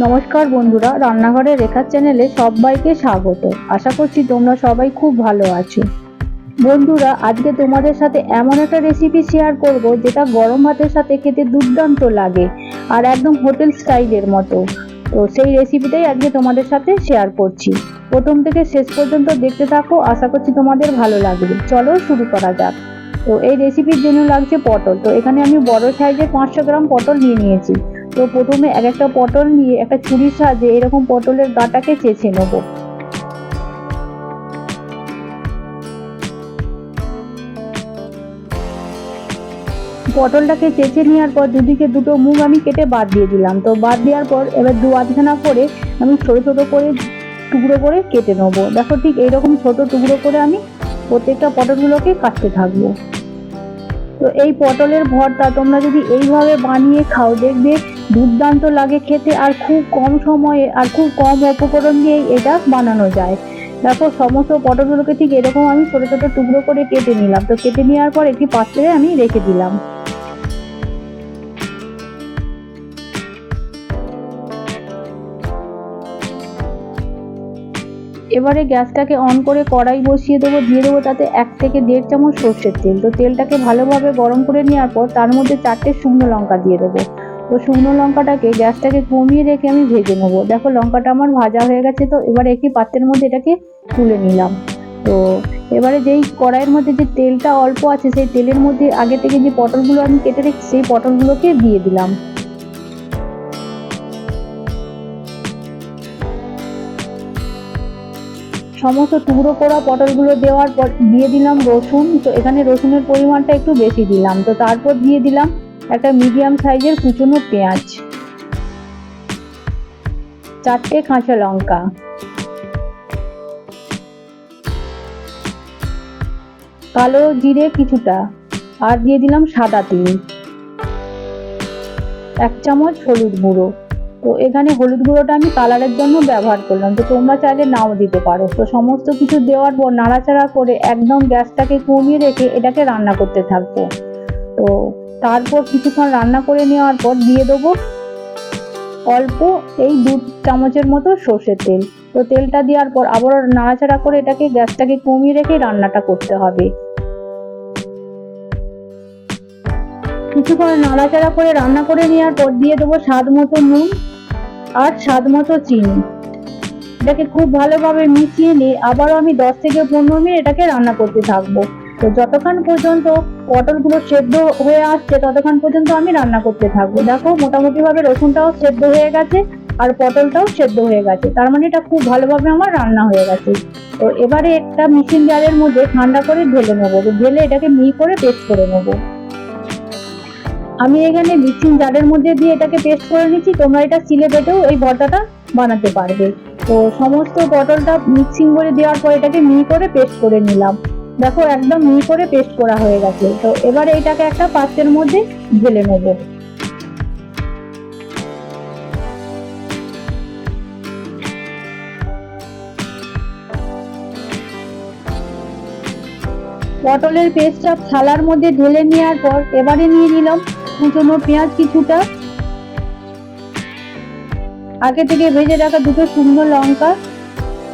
নমস্কার বন্ধুরা, রান্নাঘরের রেখার চ্যানেলে সবাইকে স্বাগত। আশা করছি তোমরা সবাই খুব ভালো আছো। বন্ধুরা, আজকে তোমাদের সাথে এমন একটা রেসিপি শেয়ার করব, যেটা গরম ভাতের সাথে খেতে দুর্দান্ত লাগে, আর একদম হোটেল স্টাইলের মতো। তো সেই রেসিপিটাই আজকে তোমাদের সাথে শেয়ার করছি। প্রথম থেকে শেষ পর্যন্ত দেখতে থাকো, আশা করছি তোমাদের ভালো লাগবে। চলো শুরু করা যাক। তো এই রেসিপির জন্য লাগছে পটল। তো এখানে আমি বড় সাইজের পাঁচশো গ্রাম পটল নিয়ে নিয়েছি। তো প্রথমে এক একটা পটল নিয়ে, একটা ছুরির সাহায্যে এরকম পটলের গাটাকে চেঁচে নেব। পটলটাকে চেঁচে নেওয়ার পর দুদিকে দুটো মুখ আমি কেটে বাদ দিয়ে দিলাম। তো বাদ দেওয়ার পর এবার দু আধখানা করে আমি ছোটো ছোটো করে টুকরো করে কেটে নেব। দেখো ঠিক এইরকম ছোট টুকরো করে আমি প্রত্যেকটা পটলগুলোকে কাটতে থাকব। তো এই পটলের ভর্তা তোমরা যদি এইভাবে বানিয়ে খাও, দেখবে দুর্দান্ত লাগে খেতে আর খুব কম সময়ে আর খুব কম উপকরণ দিয়ে এটা বানানো যায়। দেখো, সমস্ত পটলগুলোকে ঠিক এরকম আমি ছোটো ছোটো টুকরো করে কেটে নিলাম। তো কেটে নেওয়ার পর একটি পাত্রে আমি রেখে দিলাম। এবারে গ্যাসটাকে অন করে কড়াই বসিয়ে দেবো, দিয়ে দেবো তাতে এক থেকে দেড় চামচ সর্ষের তেল। তো তেলটাকে ভালোভাবে গরম করে নেওয়ার পর তার মধ্যে চারটে শুকনো লঙ্কা দিয়ে দেবো। তো শুকনো লঙ্কাটাকে, গ্যাসটাকে কমিয়ে রেখে আমি ভেজে নেব। দেখো লঙ্কাটা আমার ভাজা হয়ে গেছে তো, এবার একটি পাত্রের মধ্যে এটাকে তুলে নিলাম। তো এবারে যেই কড়াইয়ের মধ্যে যে তেলটা অল্প আছে, সেই তেলের মধ্যে আগে থেকে যে পটলগুলো আমি কেটে রেখেছি, সেই পটলগুলোকে দিয়ে দিলাম। সমস্ত টুকরো করা পটলগুলো দেওয়ার পর দিয়ে দিলাম রসুন। তো এখানে রসুনের পরিমাণটা একটু বেশি দিলাম। তো তারপর দিয়ে দিলাম একটা মিডিয়াম সাইজের কুচনো পেঁয়াজ, চারটে কাঁচা লঙ্কা, কালো জিরে কিছুটা, আর দিয়ে দিলাম সাদা তিল, এক চামচ হলুদ গুঁড়ো। তো এখানে হলুদ গুঁড়োটা আমি কালারের জন্য ব্যবহার করলাম, তো তোমরা চাইলে নাও দিতে পারো। তো সমস্ত কিছু দেওয়ার পর নাড়াচাড়া করে একদম গ্যাসটাকে কমিয়ে রেখে এটাকে রান্না করতে থাকব। তো তারপর কিছুক্ষণ রান্না করে নেওয়ার পর দিয়ে দেবো অল্প এই দু চামচের মতো সর্ষের তেল। তো তেলটা দেওয়ার পর আবার নাড়াচাড়া করে এটাকে গ্যাসটাকে কমিয়ে রেখে রান্নাটা করতে হবে। কিছুক্ষণ নাড়াচাড়া করে রান্না করে নেওয়ার পর দিয়ে দেবো স্বাদ মতো নুন আর স্বাদ মতো চিনি। এটাকে খুব ভালোভাবে মিশিয়ে নিয়ে আবারও আমি দশ থেকে পনেরো মিনিট এটাকে রান্না করতে থাকব। তো যতক্ষণ পর্যন্ত পটলগুলো সেদ্ধ হয়ে আসছে, ততক্ষণ পর্যন্ত আমি রান্না করতে থাকব। দেখো মোটামুটি ভাবে রসুনটাও সেদ্ধ হয়ে গেছে আর পটলটাও সেদ্ধ হয়ে গেছে। তার মানে এটা খুব ভালোভাবে আমার রান্না হয়ে গেছে। তো এবারে একটা মিক্সিং জারের মধ্যে ঠান্ডা করে ঢেলে নেব। ঢেলে এটাকে মিহি করে পেস্ট করে নেব। আমি এখানে মিক্সিং জারের মধ্যে দিয়ে এটাকে পেস্ট করে নিচ্ছি। তোমরা এটা সিলে বেটেও এই ভর্তাটা বানাতে পারবে। তো সমস্ত পটলটা মিক্সিং করে দেওয়ার পর এটাকে মিহি করে পেস্ট করে নিলাম। দেখো একদম মিহি করে পেস্ট করা হয়ে গেছে। তো এবার এটাকে একটা পাত্রের মধ্যে ঢেলে নেব। পটলের পেস্টটা থালার মধ্যে ঢেলে নেওয়ার পর এবারে নিয়ে নিলাম কুচনো পেঁয়াজ কিছুটা। আগে থেকে ভেজে রাখা দুটো শুকনো লঙ্কা।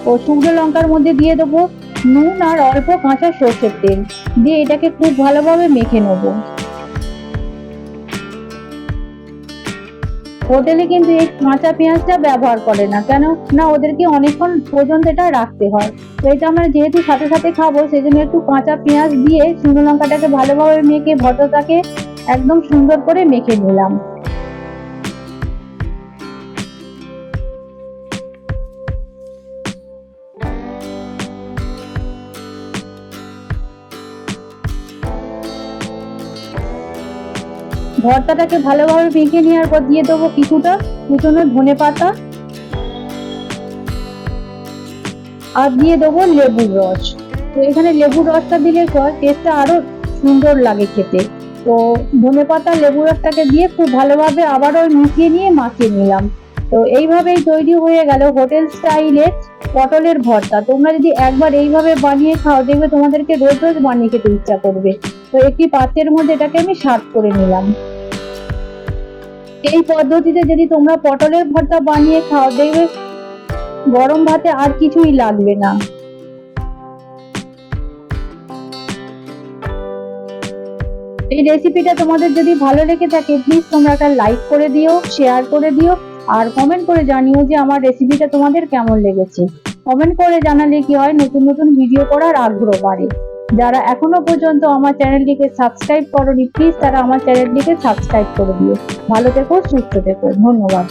ও শুকনো লঙ্কার মধ্যে দিয়ে দেবো নুন আর অল্প কাঁচা সর্ষের তেল। দিয়ে এটাকে খুব ভালোভাবে মেখে নেব। হোটেলে কিন্তু এই কাঁচা পেঁয়াজটা ব্যবহার করে না, কেন না ওদেরকে অনেকক্ষণ পর্যন্ত এটা রাখতে হয়। তো এটা আমরা যেহেতু সাথে সাথে খাব সেই জন্য একটু কাঁচা পেঁয়াজ দিয়ে শুকনো লঙ্কাটাকে ভালোভাবে মেখে ভর্তাটাকে একদম সুন্দর করে মেখে নিলাম। ভর্তাটাকে ভালোভাবে মেখে নেওয়ার পর দিয়ে দেবো কিছুটা কুচনো ধনে পাতা। আর দিয়ে দেবো লেবুর রস। তো এখানে লেবুর রসটা দিলে টেস্টটা আরও সুন্দর লাগে খেতে। তো ধনে পাতা লেবু রসটাকে দিয়ে খুব ভালোভাবে আবারও মিশিয়ে নিয়ে মাখিয়ে নিলাম। তো এইভাবেই তৈরি হয়ে গেল হোটেল স্টাইলের পটলের ভর্তা। তোমরা যদি একবার এইভাবে বানিয়ে খাও, দেখবে তোমাদেরকে রোজ রোজ বানিয়ে খেতে ইচ্ছা করবে। তো একটি পাত্রের মধ্যে এটাকে আমি সার্ভ করে নিলাম। এই পদ্ধতিতে যদি তোমরা পটলের ভর্তা বানিয়ে খাও, দেখবে গরম ভাতে আর কিছুই লাগবে না। এই রেসিপিটা তোমাদের যদি ভালো লেগে থাকে প্লিজ তোমরা একটা লাইক করে দিও শেয়ার করে দিও, আর কমেন্ট করে জানিও যে আমার রেসিপিটা তোমাদের কেমন লেগেছে। কমেন্ট করে জানালে কি হয়, নতুন নতুন ভিডিও করার আগ্রহ বাড়ে। যারা এখনও পর্যন্ত আমার চ্যানেলটিকে সাবস্ক্রাইব করনি প্লিজ তারা আমার চ্যানেলটিকে সাবস্ক্রাইব করে দিও। ভালো থেকো, সুস্থ থেকো। ধন্যবাদ।